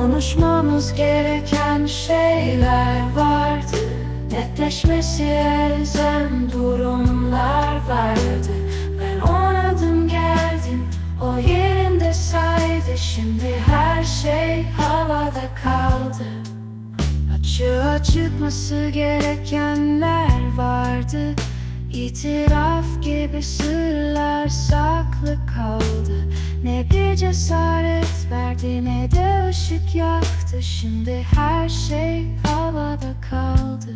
Konuşmamız gereken şeyler vardı. Netleşmesi elzem durumlar vardı. Ben onadım geldim o yerinde saydı. Şimdi her şey havada kaldı. Açığa çıkması gerekenler vardı. İtiraf gibi sırlar saklı kaldı. Ne bir cesaret verdi ne de ışık yaktı Şimdi her şey havada kaldı.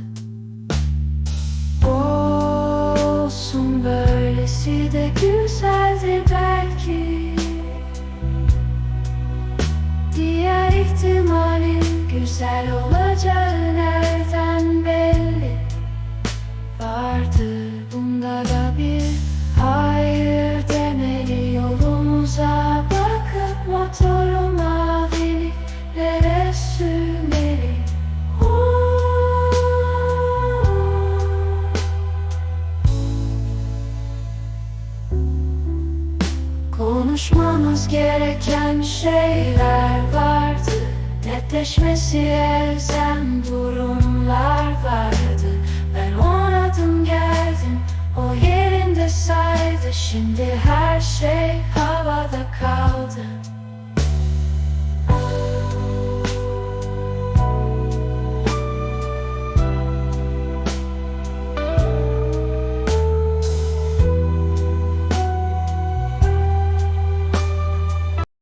Olsun böylesi de güzeldi belki. Diğer ihtimalin güzel olacağı nereden belli? Vardı Konuşmamız gereken şeyler vardı. Netleşmesi elzem durumlar vardı. Ben onadım geldim o yerinde saydı. Şimdi